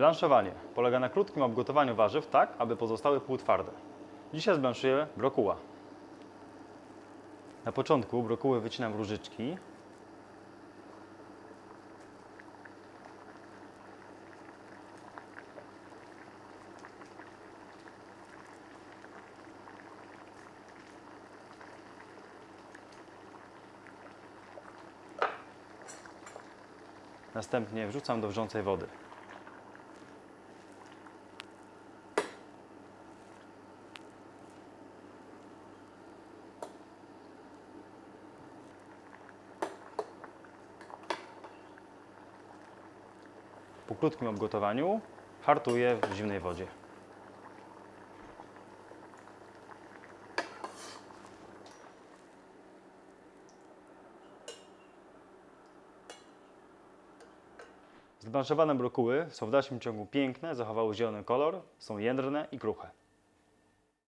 Blanszowanie polega na krótkim obgotowaniu warzyw tak, aby pozostały półtwarde. Dzisiaj zblanszuję brokuła. Na początku brokuły wycinam różyczki. Następnie wrzucam do wrzącej wody. Po krótkim obgotowaniu hartuję w zimnej wodzie. Zblanszowane brokuły są w dalszym ciągu piękne, zachowały zielony kolor, są jędrne i kruche.